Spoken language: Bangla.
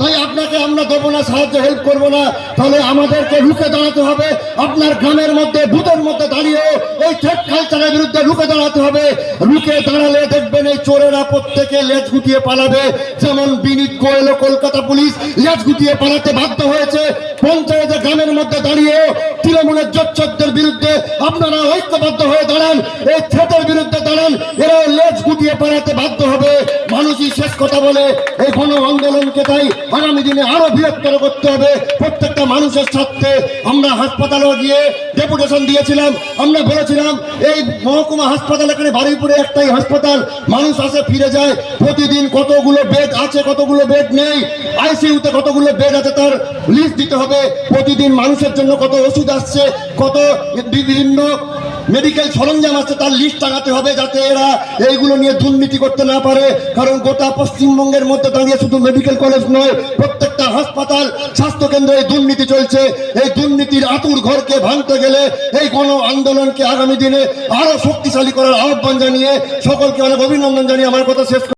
তাই আপনাকে আমরা দেবো না, সাহায্য হেল্প করব না। তাহলে আমাদেরকে রুখে দাঁড়াতে হবে। আপনার গ্রামের মধ্যে, বুথের মধ্যে দাঁড়িয়ে এই থ্রেড কালচারের বিরুদ্ধে রুখে দাঁড়াতে হবে। রুখে দাঁড়ালে দেখবেন এই চোরেরা প্রত্যেকে লেজ গুটিয়ে পালাবে। যেমন বিনীত গোয়েল কলকাতা পুলিশ লেজ গুটিয়ে পালাতে বাধ্য হয়েছে। পঞ্চায়েতের গ্রামের মধ্যে দাঁড়িয়ে তৃণমূলের জোচ্চরদের বিরুদ্ধে আপনারা ঐক্যবদ্ধ হয়ে দাঁড়ান। এই থ্রেটের বিরুদ্ধে দাঁড়ান। এরা লেজ গুটিয়ে পালাতে বাধ্য হবে। মানুষই শেষ কথা বলে এই গণ আন্দোলনকে তাই আগামী দিনে আরও বৃহত্তর করতে হবে। প্রত্যেকটা মানুষের স্বার্থে আমরা হাসপাতালেও গিয়ে ডেপুটেশন দিয়েছিলাম, আমরা বলেছিলাম, এই মহকুমা হাসপাতাল এখানে বারুইপুরে একটাই হাসপাতাল, মানুষ আসে, ফিরে যায়, প্রতিদিন কতগুলো বেড আছে, কতগুলো বেড নেই, আইসিইউতে কতগুলো বেড আছে তার লিস্ট দিতে হবে, প্রতিদিন মানুষের জন্য কত ওষুধ আসছে, কত বিভিন্ন মেডিকেল সরঞ্জাম আছে, তার লিস্ট টাঙাতে হবে যাতে এরা এইগুলো নিয়ে দুর্নীতি করতে না পারে। কারণ গোটা পশ্চিমবঙ্গের মধ্যে দাঁড়িয়ে শুধু মেডিকেল কলেজ নয়, প্রত্যেকটা হাসপাতাল স্বাস্থ্য কেন্দ্রে এই দুর্নীতি চলছে। এই দুর্নীতির আতুর ঘরকে ভাঙতে গেলে এই গণ আন্দোলনকে আগামী দিনে আরও শক্তিশালী করার আহ্বান জানিয়ে সকলকে অনেক অভিনন্দন জানিয়ে আমার কথা শেষ